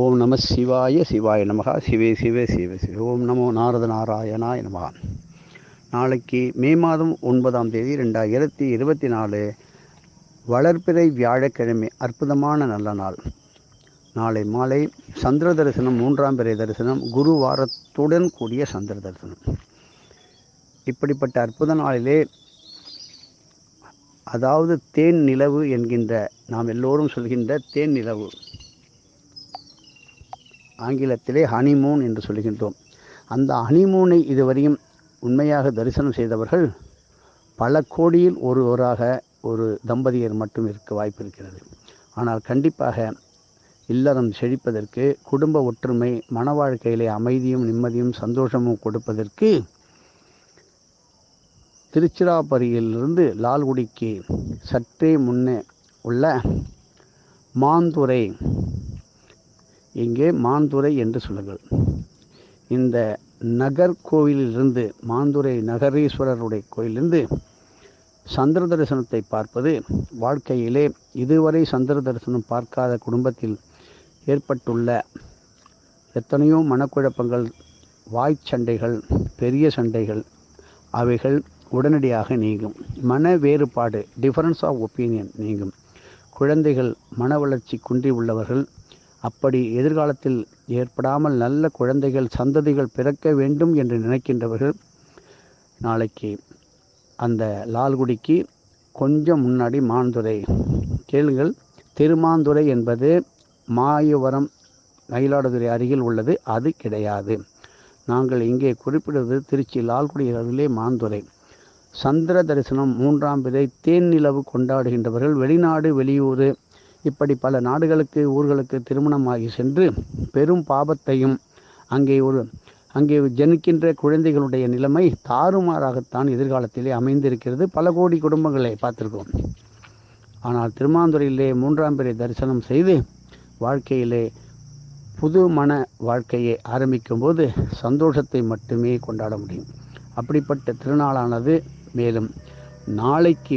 ஓம் நம சிவாய சிவாய நமகா சிவே சிவே சிவ சிவ. ஓம் நமோ நாரத நாராயணாய நமகா. நாளைக்கு மே மாதம் ஒன்பதாம் தேதி ரெண்டாயிரத்தி இருபத்தி நாலு வளர்பிறை வியாழக்கிழமை அற்புதமான நல்ல நாள். நாளை மாலை சந்திர தரிசனம் மூன்றாம் பிறை தரிசனம் குரு வாரத்துடன் கூடிய சந்திர தரிசனம். இப்படிப்பட்ட அற்புத நாளிலே அதாவது தேன் நிலவு என்கின்ற நாம் எல்லோரும் சொல்கின்ற தேன் நிலவு. ஆங்கிலத்திலே ஹனிமூன் என்று சொல்கின்றோம். அந்த ஹனிமூனை இதுவரையும் உண்மையாக தரிசனம் செய்தவர்கள் பல கோடியில் ஒருவராக ஒரு தம்பதியர் மட்டும் இருக்க வாய்ப்பு இருக்கிறது ஆனால் கண்டிப்பாக இல்லறம் செழிப்பதற்கு குடும்ப ஒற்றுமை மன வாழ்க்கையிலே அமைதியும் நிம்மதியும் சந்தோஷமும் கொடுப்பதற்கு திருச்சிராப்பள்ளியிலிருந்து லால்குடிக்கு சற்றே முன்னே உள்ள மாந்துரை இங்கே மாந்துரை என்று சொல்லுங்கள். இந்த நகர்கோவிலிருந்து மாந்துரை நகரீஸ்வரருடைய கோயிலிருந்து சந்திர தரிசனத்தை பார்ப்பது வாழ்க்கையிலே இதுவரை சந்திர தரிசனம் பார்க்காத குடும்பத்தில் ஏற்பட்டுள்ள எத்தனையோ மனக்குழப்பங்கள் வாய்ச்சண்டைகள் பெரிய சண்டைகள் அவைகள் உடனடியாக நீங்கும். மன வேறுபாடு டிஃபரன்ஸ் ஆஃப் ஒப்பீனியன் நீங்கும். குழந்தைகள் மன வளர்ச்சி குன்றி உள்ளவர்கள் அப்படி எதிர்காலத்தில் ஏற்படாமல் நல்ல குழந்தைகள் சந்ததிகள் பிறக்க வேண்டும் என்று நினைக்கின்றவர்கள் நாளைக்கு அந்த லால்குடிக்கு கொஞ்சம் முன்னாடி மாந்துறை கேளுங்கள் திருமாந்துறை என்பது மாயவரம் மயிலாடுதுறை அருகில் உள்ளது அது கிடையாது. நாங்கள் இங்கே குறிப்பிடுவது திருச்சி லால்குடி அருகிலே மாந்துறை சந்திர தரிசனம் மூன்றாம் பிறை தேன் நிலவு கொண்டாடுகின்றவர்கள் வெளிநாடு வெளியூர் இப்படி பல நாடுகளுக்கு ஊர்களுக்கு திருமணமாகி சென்று பெரும் பாபத்தையும் அங்கே ஒரு அங்கே ஜனிக்கின்ற குழந்தைகளுடைய நிலைமை தாறுமாறாகத்தான் எதிர்காலத்திலே அமைந்திருக்கிறது. பல கோடி குடும்பங்களை பார்த்துருக்கோம் ஆனால் திருமாந்துறையிலே மூன்றாம் பிறை தரிசனம் செய்து வாழ்க்கையிலே புது மன வாழ்க்கையை ஆரம்பிக்கும்போது சந்தோஷத்தை மட்டுமே கொண்டாட முடியும். அப்படிப்பட்ட திருநாளானது மேலும் நாளைக்கு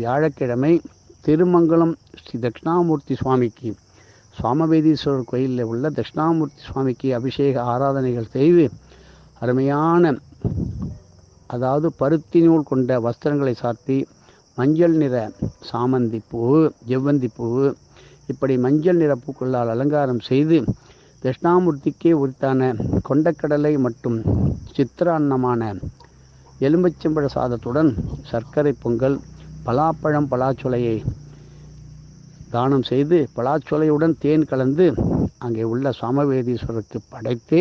வியாழக்கிழமை திருமங்கலம் ஸ்ரீ தட்சிணாமூர்த்தி சுவாமிக்கு. சுவாமவேதீஸ்வரர் கோயிலில் உள்ள தட்சிணாமூர்த்தி சுவாமிக்கு அபிஷேக ஆராதனைகள் செய்து அருமையான அதாவது பருத்தி நூல் கொண்ட வஸ்திரங்களை சாத்தி மஞ்சள் நிற சாமந்தி பூ ஜெவ்வந்தி பூ இப்படி மஞ்சள் நிற பூக்களால் அலங்காரம் செய்து தட்சிணாமூர்த்திக்கே உரித்தான கொண்டக்கடலை மற்றும் சித்திரான்னமான எலும்பச்சம்பழ சாதத்துடன் சர்க்கரை பொங்கல் பலாப்பழம் பலாச்சுளையை தானம் செய்து பலாச்சொலையுடன் தேன் கலந்து அங்கே உள்ள சாமவேதீஸ்வரருக்கு படைத்து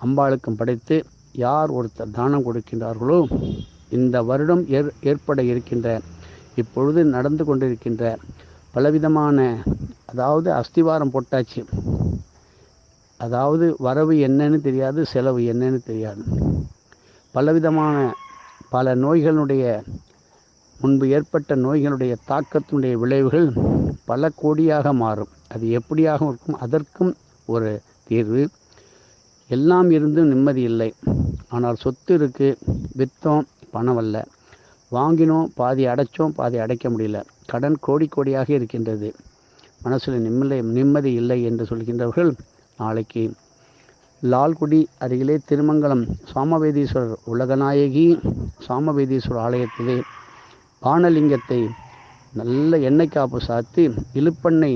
அம்பாளுக்கும் படைத்து யார் ஒருத்தர் தானம் கொடுக்கின்றார்களோ இந்த வருடம் ஏற் ஏற்பட இருக்கின்ற இப்பொழுது நடந்து கொண்டிருக்கின்ற பலவிதமான அதாவது அஸ்திவாரம் போட்டாச்சு. அதாவது வரவு என்னன்னு தெரியாது செலவு என்னன்னு தெரியாது. பலவிதமான பல நோய்களுடைய முன்பு ஏற்பட்ட நோய்களுடைய தாக்கத்தினுடைய விளைவுகள் பல கோடியாக மாறும். அது எப்படியாக இருக்கும்? அதற்கும் ஒரு தீர்வு. எல்லாம் இருந்தும் நிம்மதி இல்லை. ஆனால் சொத்து இருக்கு. விற்றோம் பணம் அல்ல. வாங்கினோம். பாதி அடைச்சோம். பாதி அடைக்க முடியல. கடன் கோடி கோடியாக இருக்கின்றது. மனசில் நிம்மதி நிம்மதி இல்லை என்று சொல்கின்றவர்கள் நாளைக்கு லால்குடி அருகிலே திருமங்கலம் சாமவேதீஸ்வரர் உலகநாயகி சாமவேதீஸ்வரர் ஆலயத்திலே பானலிங்கத்தை நல்ல எண்ணெய் காப்பு சாத்தி இழுப்பெண்ணை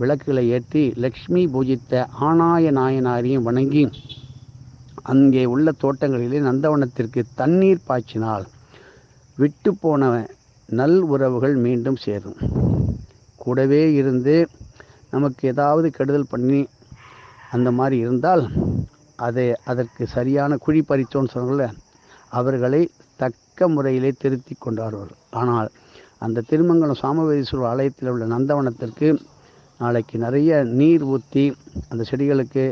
விளக்குகளை ஏற்றி லக்ஷ்மி பூஜித்த ஆனாய நாயனாரையும் வணங்கி அங்கே உள்ள தோட்டங்களிலே நந்தவனத்திற்கு தண்ணீர் பாய்ச்சினால் விட்டு போன நல் உறவுகள் மீண்டும் சேரும். கூடவே இருந்து நமக்கு ஏதாவது கெடுதல் பண்ணி அந்த மாதிரி இருந்தால் அதை அதற்கு சரியான குழி பறித்தோன்னு சொன்னால அவர்களை தக்க முறையிலே திருத்தி கொண்டார்கள். ஆனால் அந்த திருமங்கலம் சாமவேதீஸ்வரர் ஆலயத்தில் உள்ள நந்தவனத்திற்கு நாளைக்கு நிறைய நீர் ஊற்றி அந்த செடிகளுக்கு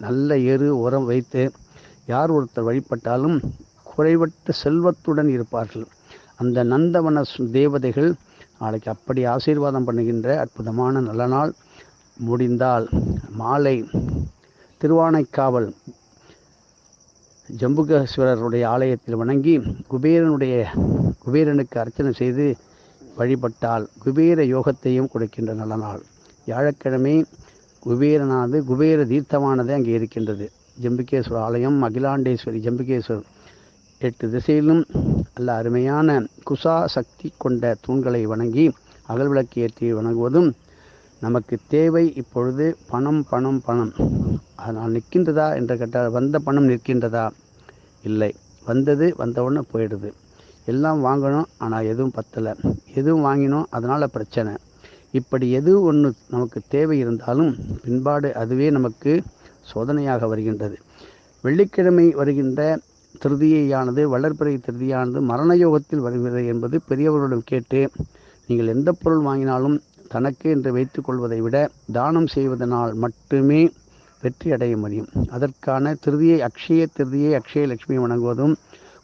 நல்ல எரு உரம் வைத்து யார் ஒருத்தர் வழிபட்டாலும் குறைவற்ற செல்வத்துடன் இருப்பார்கள். அந்த நந்தவன தேவதைகள் நாளைக்கு அப்படி ஆசீர்வாதம் பண்ணுகின்ற அற்புதமான நல்ல நாள் முடிந்தால் மாலை திருவானைக்காவல் ஜம்புகேஸ்வரருடைய ஆலயத்தில் வணங்கி குபேரனுடைய குபேரனுக்கு அர்ச்சனை செய்து வழிபட்டால் குபேர யோகத்தையும் கொடுக்கின்ற நல்ல நாள். வியாழக்கிழமை குபேரனானது குபேர தீர்த்தமானது அங்கே இருக்கின்றது. ஜம்பிகேஸ்வர ஆலயம் அகிலாண்டேஸ்வரி ஜம்பிகேஸ்வர் எட்டு திசையிலும் நல்ல அருமையான குசா சக்தி கொண்ட தூண்களை வணங்கி அகல்விளக்கு ஏற்றி வணங்குவதும் நமக்கு தேவை. இப்பொழுது பணம் பணம் பணம். அதனால் நிற்கின்றதா என்று கேட்டால் வந்த பணம் நிற்கின்றதா? இல்லை. வந்தது வந்தவுடனே போயிடுது. எல்லாம் வாங்கணும் ஆனால் எதுவும் பத்தலை. எதுவும் வாங்கினோம் அதனால் பிரச்சனை. இப்படி எது ஒன்று நமக்கு தேவை இருந்தாலும் பின்பாடு அதுவே நமக்கு சோதனையாக வருகின்றது. வெள்ளிக்கிழமை வருகின்ற திருதியையானது வளர்பிறை திருதியானது மரண யோகத்தில் வருகிறது என்பது பெரியவர்களிடம் கேட்டு நீங்கள் எந்த பொருள் வாங்கினாலும் தனக்கு என்று வைத்துக்கொள்வதை விட தானம் செய்வதனால் மட்டுமே வெற்றி அடைய முடியும். அதற்கான திருதியை அக்ஷய திருதியை அக்ஷய லட்சுமி வணங்குவதும்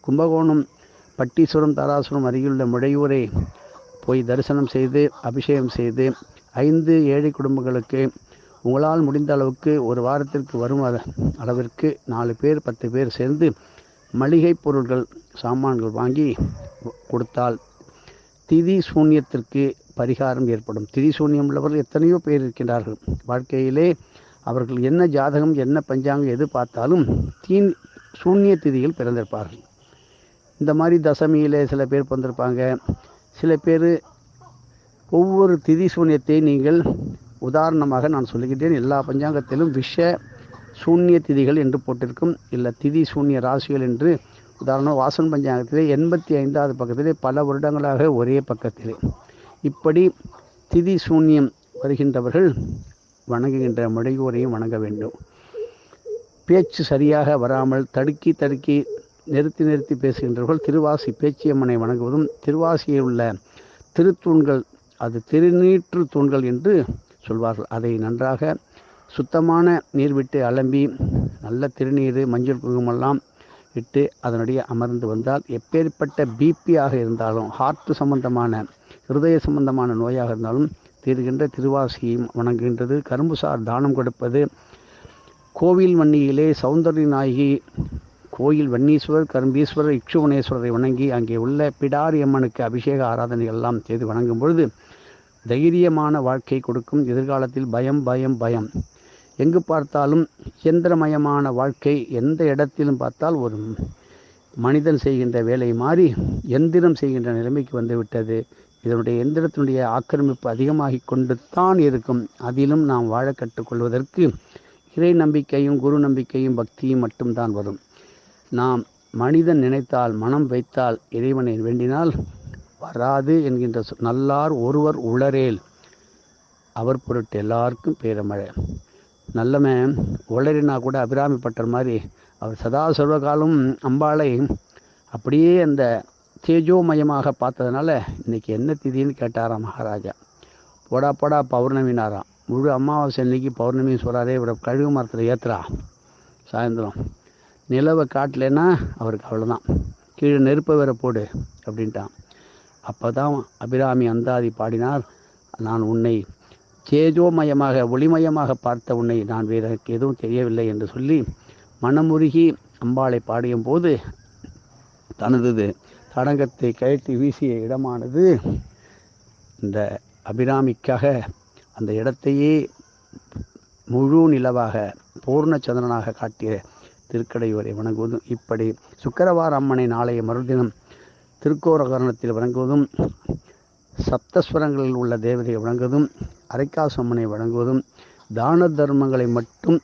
கும்பகோணம் பட்டீஸ்வரம் தாராசுரம் அருகிலுள்ள முழையூரை போய் தரிசனம் செய்து அபிஷேகம் செய்து ஐந்து ஏழை குடும்பங்களுக்கு உங்களால் முடிந்த அளவுக்கு ஒரு வாரத்திற்கு வரும் அளவிற்கு நாலு பேர் பத்து பேர் சேர்ந்து மளிகை பொருட்கள் சாமான்கள் வாங்கி கொடுத்தால் திதி சூன்யத்திற்கு பரிகாரம் ஏற்படும். திதி சூன்யம் உள்ளவர்கள் எத்தனையோ பேர் இருக்கின்றார்கள். வாழ்க்கையிலே அவர்கள் என்ன ஜாதகம் என்ன பஞ்சாங்கம் எது பார்த்தாலும் தீன் சூன்ய திதியில் பிறந்திருப்பார்கள். இந்த மாதிரி தசமியில் சில பேர் பிறந்திருப்பாங்க. சில பேர் ஒவ்வொரு திதி சூன்யத்தை நீங்கள் உதாரணமாக நான் சொல்லிக்கிட்டேன் எல்லா பஞ்சாங்கத்திலும் விஷ சூன்ய திதிகள் என்று போட்டிருக்கும். இல்லை திதி சூன்ய ராசிகள் என்று உதாரணம் வாசன் பஞ்சாங்கத்திலே எண்பத்தி ஐந்தாவது பக்கத்திலே பல வருடங்களாக ஒரே பக்கத்திலே. இப்படி திதி சூன்யம் வருகின்றவர்கள் வணங்குகின்ற முறையோரையும் வணங்க வேண்டும். பேச்சு சரியாக வராமல் தடுக்கி தடுக்கி நிறுத்தி நிறுத்தி பேசுகின்றவர்கள் திருவாசி பேச்சியம்மனை வணங்குவதும் திருவாசியில் உள்ள திருத்தூண்கள் அது திருநீற்று தூண்கள் என்று சொல்வார்கள். அதை நன்றாக சுத்தமான நீர் விட்டு அலம்பி நல்ல திருநீர் மஞ்சள் குங்குமெல்லாம் இட்டு அதனுடைய அமர்ந்து வந்தால் எப்பேற்பட்ட பிபியாக இருந்தாலும் ஹார்ட் சம்பந்தமான இருதய சம்பந்தமான நோயாக இருந்தாலும் தீர்கின்ற திருவாசியும் வணங்குகின்றது. கரும்புசார் தானம் கொடுப்பது கோவில் வன்னியிலே சௌந்தரிய நாயகி கோயில் வன்னீஸ்வரர் கரும்பீஸ்வரர் இக்ஷுவனேஸ்வரரை வணங்கி அங்கே உள்ள பிடாரி அம்மனுக்கு அபிஷேக ஆராதனை எல்லாம் செய்து வணங்கும் பொழுது தைரியமான வாழ்க்கை கொடுக்கும் எதிர்காலத்தில் பயம் பயம் பயம். எங்கு பார்த்தாலும் இயந்திரமயமான வாழ்க்கை எந்த இடத்திலும் பார்த்தால் ஒரு மனிதன் செய்கின்ற வேலை மாறி எந்திரம் செய்கின்ற நிலைமைக்கு வந்துவிட்டது. இதனுடைய எந்திரத்தினுடைய ஆக்கிரமிப்பு அதிகமாகி கொண்டு தான் இருக்கும். அதிலும் நாம் வாழ கற்றுக்கொள்வதற்கு இறை நம்பிக்கையும் குரு நம்பிக்கையும் பக்தியும் மட்டும்தான் வரும். நாம் மனிதன் நினைத்தால் மனம் வைத்தால் இறைவனை வேண்டினால் வராது என்கின்ற சொ- நல்லார் ஒருவர் உளரேல். அவர் பொருட்டு எல்லாருக்கும் பேரமழை. நல்லமே உளறினா கூட அபிராமி பட்டர் மாதிரி அவர் சதா சர்வகாலம் அம்பாளை அப்படியே அந்த தேஜோமயமாக பார்த்ததுனால இன்றைக்கி என்ன திதின்னு கேட்டாராம் மகாராஜா. போடா போடா பௌர்ணமினாராம். முழு அமாவாசை அன்னைக்கு பௌர்ணமின்னு சொல்கிறாரே இவரை கழுகு மரத்தில் ஏத்துறா. சாயந்தரம். நிலவை காட்டலைன்னா அவருக்கு அவ்வளோதான் கீழே நெருப்பை வேற போடு அப்படின்ட்டான். அப்போ தான் அபிராமி அந்தாதி பாடினார் நான் உன்னை தேஜோமயமாக ஒளிமயமாக பார்த்த உன்னை நான் வேறக்கு எதுவும் தெரியவில்லை என்று சொல்லி மனமுருகி அம்பாளை பாடியும் போது தனது தடங்கத்தை கழட்டி வீசிய இடமானது இந்த அபிராமிக்காக அந்த இடத்தையே முழு நிலவாக பூர்ணச்சந்திரனாக காட்டிய திருக்கடையூரை வணங்குவதும் இப்படி சுக்கரவார அம்மனை நாளைய மறுதினம் திருக்கோரகரணத்தில் வணங்குவதும் சப்தஸ்வரங்களில் உள்ள தேவதையை வணங்குவதும் அரைக்காசு அம்மனை வணங்குவதும் தான தர்மங்களை மட்டும்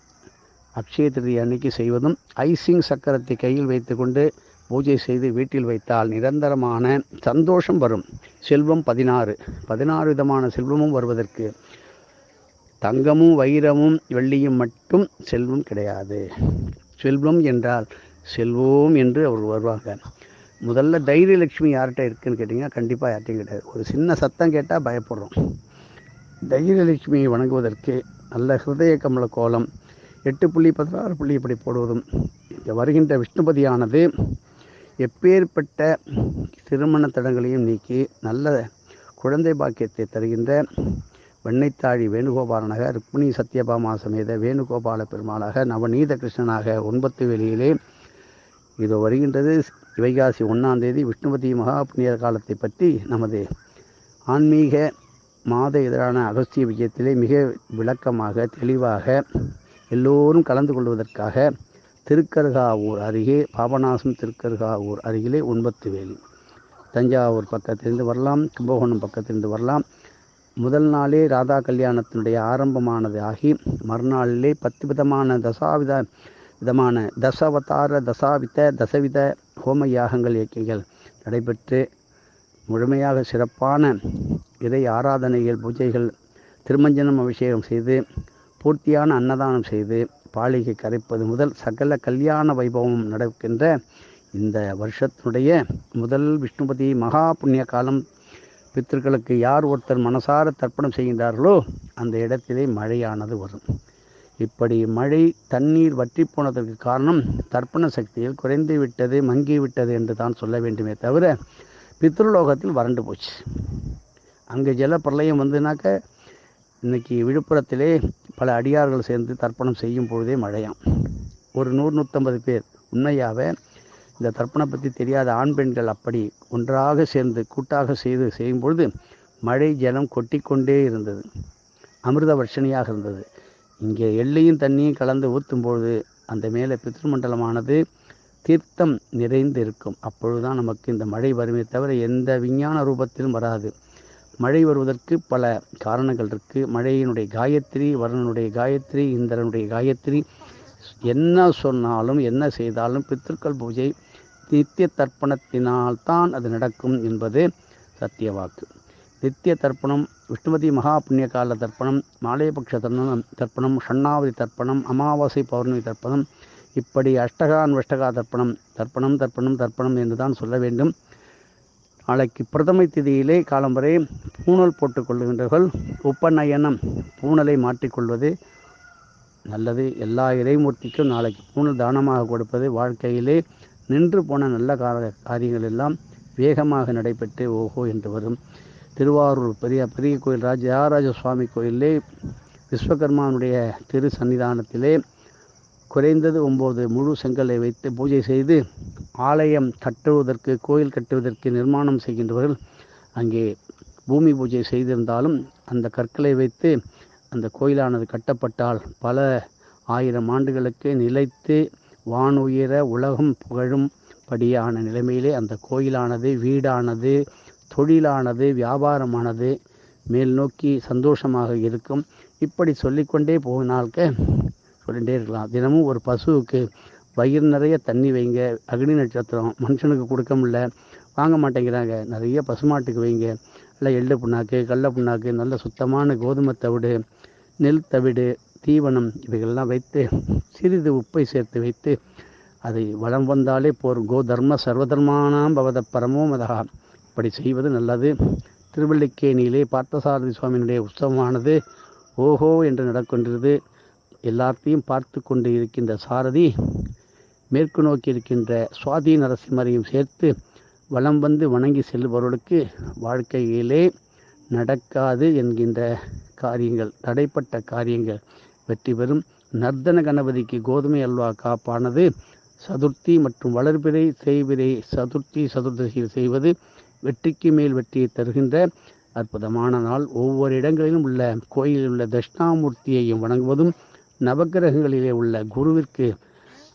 அக்ஷய திருதி அன்னைக்கு செய்வதும் ஐசிங் சக்கரத்தை கையில் வைத்துக்கொண்டு பூஜை செய்து வீட்டில் வைத்தால் நிரந்தரமான சந்தோஷம் வரும். செல்வம் பதினாறு. பதினாறு விதமான செல்வமும் வருவதற்கு தங்கமும் வைரமும் வெள்ளியும் மட்டும் செல்வம் கிடையாது. செல்வம் என்றால் செல்வோம் என்று அவர் வருவாங்க. முதல்ல தைரியலட்சுமி யார்கிட்ட இருக்குன்னு கேட்டிங்கன்னா கண்டிப்பாக யார்கிட்டையும் கிடையாது. ஒரு சின்ன சத்தம் கேட்டால் பயப்படுறோம். தைரியலட்சுமியை வணங்குவதற்கு நல்ல ஹிருதய கமல கோலம் எட்டு புள்ளி பதினாறு புள்ளி இப்படி போடுவதும் இங்கே வருகின்ற விஷ்ணுபதியானது எப்பேற்பட்ட திருமண தடங்களையும் நீக்கி நல்ல குழந்தை பாக்கியத்தை தருகின்ற வெண்ணைத்தாழி வேணுகோபாலனாக ருக்மிணி சத்யபாமா சமேத வேணுகோபால பெருமாளாக நவநீத கிருஷ்ணனாக ஒன்பத்து வெளியிலே இது வருகின்றது. வைகாசி ஒன்றாம் தேதி விஷ்ணுபதி மகா புண்ணிய காலத்தை பற்றி நமது ஆன்மீக மாத இதழான அகஸ்திய விஜயத்திலே மிக விளக்கமாக தெளிவாக எல்லோரும் கலந்து கொள்வதற்காக திருக்கருகாவூர் அருகே பாபநாசம் திருக்கருகாவூர் அருகிலே ஒன்பத்து வேலி. தஞ்சாவூர் பக்கத்திலிருந்து வரலாம் கும்பகோணம் பக்கத்திலிருந்து வரலாம். முதல் நாளே ராதா கல்யாணத்தினுடைய ஆரம்பமானது ஆகி மறுநாளிலே பத்து விதமான தசாவித விதமான தசாவதார தசாவித தசவித ஹோம யாகங்கள் இயக்கிகள். நடைபெற்று முழுமையாக சிறப்பான இறை ஆராதனைகள் பூஜைகள் திருமஞ்சனம் அபிஷேகம் செய்து பூர்த்தியான அன்னதானம் செய்து பாலிகை கரைப்பது முதல் சகல கல்யாண வைபவம் நடக்கின்ற இந்த வருஷத்தினுடைய முதல் விஷ்ணுபதி மகா புண்ணிய காலம் பித்திருக்களுக்கு யார் ஒருத்தர் மனசார தர்ப்பணம் செய்கின்றார்களோ அந்த இடத்திலே மழையானது வரும். இப்படி மழை தண்ணீர் வற்றி போனதற்கு காரணம் தர்ப்பண சக்தியில் குறைந்து விட்டது மங்கி விட்டது என்று தான் சொல்ல வேண்டுமே தவிர பித்ருலோகத்தில் வறண்டு போச்சு. அங்கே ஜல பிரளயம் வந்துனாக்க இன்னைக்கு விழுப்புரத்திலே பல அடியார்கள் சேர்ந்து தர்ப்பணம் செய்யும் பொழுதே மழையாம். ஒரு நூறு நூற்றம்பது பேர். உண்மையாகவே இந்த தர்ப்பணம் பற்றி தெரியாத ஆண் பெண்கள் அப்படி ஒன்றாக சேர்ந்து கூட்டாக செய்து செய்யும் பொழுது மழை ஜலம் கொட்டிக்கொண்டே இருந்தது. அமிர்த வர்ஷணியாக இருந்தது. இங்கே எள்ளையும் தண்ணியும் கலந்து ஊற்றும் பொழுது அந்த மேலே பித்ருமண்டலமானது தீர்த்தம் நிறைந்து இருக்கும் அப்பொழுதுதான் நமக்கு இந்த மழை வருமே தவிர எந்த விஞ்ஞான ரூபத்திலும் வராது. மழை வருவதற்கு பல காரணங்கள் இருக்குது மழையினுடைய காயத்ரி வருணனுடைய காயத்ரி இந்திரனுடைய காயத்ரி என்ன சொன்னாலும் என்ன செய்தாலும் பித்திருக்கள் பூஜை நித்திய தர்ப்பணத்தினால்தான் அது நடக்கும் என்பது சத்திய வாக்கு. நித்திய தர்ப்பணம் விஷ்ணுமதி மகா புண்ணிய கால தர்ப்பணம் மாலையபக்ஷ தர்ப்பணம் தர்ப்பணம் ஷண்ணாவதி தர்ப்பணம் அமாவாசை பௌர்ணமி தர்ப்பணம் இப்படி அஷ்டகா அன்வஷ்டகா தர்ப்பணம் தர்ப்பணம் தர்ப்பணம் தர்ப்பணம் என்று தான் சொல்ல வேண்டும். நாளைக்கு பிரதமை திதியிலே காலம் வரை பூணல் போட்டுக்கொள்கின்றவர்கள் உப்பநயனம் பூணலை மாட்டிக்கொள்வது நல்லது எல்லா இறைமூர்த்திக்கும் நாளைக்கு பூணல் தானமாக கொடுப்பது வாழ்க்கையிலே நின்று போன நல்ல கார காரியங்கள் எல்லாம் வேகமாக நடைபெற்று ஓஹோ என்று வரும். திருவாரூர் பெரிய பெரிய கோயில் ராஜ சுவாமி கோயிலே விஸ்வகர்மானுடைய திரு சன்னிதானத்திலே குறைந்தது ஒம்பது முழு செங்கலை வைத்து பூஜை செய்து ஆலயம் கட்டுவதற்கு கோயில் கட்டுவதற்கு நிர்மாணம் செய்கின்றவர்கள் அங்கே பூமி பூஜை செய்திருந்தாலும் அந்த கற்களை வைத்து அந்த கோயிலானது கட்டப்பட்டால் பல ஆயிரம் ஆண்டுகளுக்கு நிலைத்து வானுயர உலகம் புகழும் படியான நிலைமையிலே அந்த கோயிலானது வீடானது தொழிலானது வியாபாரமானது மேல் நோக்கி சந்தோஷமாக இருக்கும். இப்படி சொல்லிக்கொண்டே போனால்க சொல்லிகிட்டே இருக்கலாம். தினமும் ஒரு பசுவுக்கு வயிறு நிறைய தண்ணி வைங்க அக்னி நட்சத்திரம் மனுஷனுக்கு கொடுக்க முடில வாங்க மாட்டேங்கிறாங்க. நிறைய பசுமாட்டுக்கு வைங்க. இல்லை எள்ளு புண்ணாக்கு கடல புண்ணாக்கு நல்ல சுத்தமான கோதுமை தவிடு நெல் தவிடு தீவனம் இவைகள்லாம் வைத்து சிறிது உப்பை சேர்த்து வைத்து அதை வளம் வந்தாலே போர் கோ தர்ம சர்வதர்மானாம் பவத பரமோ மதகா இப்படி செய்வது நல்லது. திருவள்ளிக்கேணியிலே பார்த்தசாரதி சுவாமியினுடைய உற்சவமானது ஓஹோ என்று நடக்கின்றது எல்லாத்தையும் பார்த்து கொண்டு இருக்கின்ற சாரதி மேற்கு நோக்கி இருக்கின்ற சுவாதி நரசிம்மரையும் சேர்த்து வலம் வந்து வணங்கி செல்பவர்களுக்கு வாழ்க்கையிலே நடக்காது என்கின்ற காரியங்கள் தடைப்பட்ட காரியங்கள் வெற்றி பெறும். நர்தன கணபதிக்கு கோதுமை அல்வா காப்பானது சதுர்த்தி மற்றும் வளர்பிறை செய்விரை சதுர்த்தி சதுர்தசியில் செய்வது வெற்றிக்கு மேல் வெற்றியை தருகின்ற அற்புதமான நாள். ஒவ்வொரு இடங்களிலும் உள்ள கோயிலில் உள்ள தட்சிணாமூர்த்தியையும் வணங்குவதும் நவக்கிரகங்களிலே உள்ள குருவிற்கு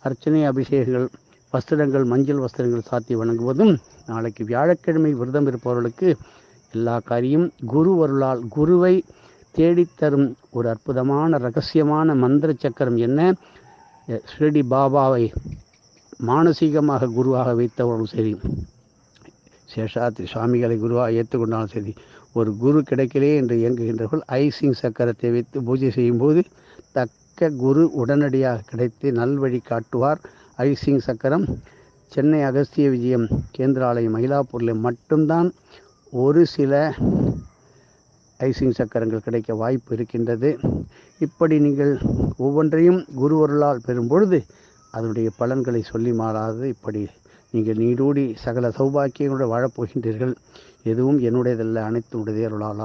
அர்ச்சனை அபிஷேகங்கள் வஸ்திரங்கள் மஞ்சள் வஸ்திரங்கள் சாத்தி வணங்குவதும் நாளைக்கு வியாழக்கிழமை விரதம் இருப்பவர்களுக்கு எல்லா காரியம் குரு வருளால் குருவை தேடித்தரும் ஒரு அற்புதமான ரகசியமான மந்திர சக்கரம் என்ன? ஸ்ரீடி பாபாவை மானசீகமாக குருவாக வைத்தவர்களும் சரி சேஷாத்ரி சுவாமிகளை குருவாக ஏற்றுக்கொண்டாலும் சரி ஒரு குரு கிடைக்கலே என்று இயங்குகின்றவர்கள் ஐசிங் சக்கரத்தை வைத்து பூஜை செய்யும்போது தக்க குரு உடனடியாக கிடைத்து நல்வழி காட்டுவார். ஐசிங் சக்கரம் சென்னை அகஸ்திய விஜயம் கேந்திராலயம் மயிலாப்பூரில் மட்டும்தான் ஒரு சில ஐசிங் சக்கரங்கள் கிடைக்க வாய்ப்பு இருக்கின்றது. இப்படி நீங்கள் ஒவ்வொன்றையும் குருவருளால் பெறும் பொழுது அதனுடைய பலன்களை சொல்லி மாறாது. இப்படி நீங்கள் நீடூடி சகல சௌபாக்கியங்களோடு வாழப்போகின்றீர்கள். எதுவும் என்னுடையதல்ல அனைத்து உடையதே அருளாளா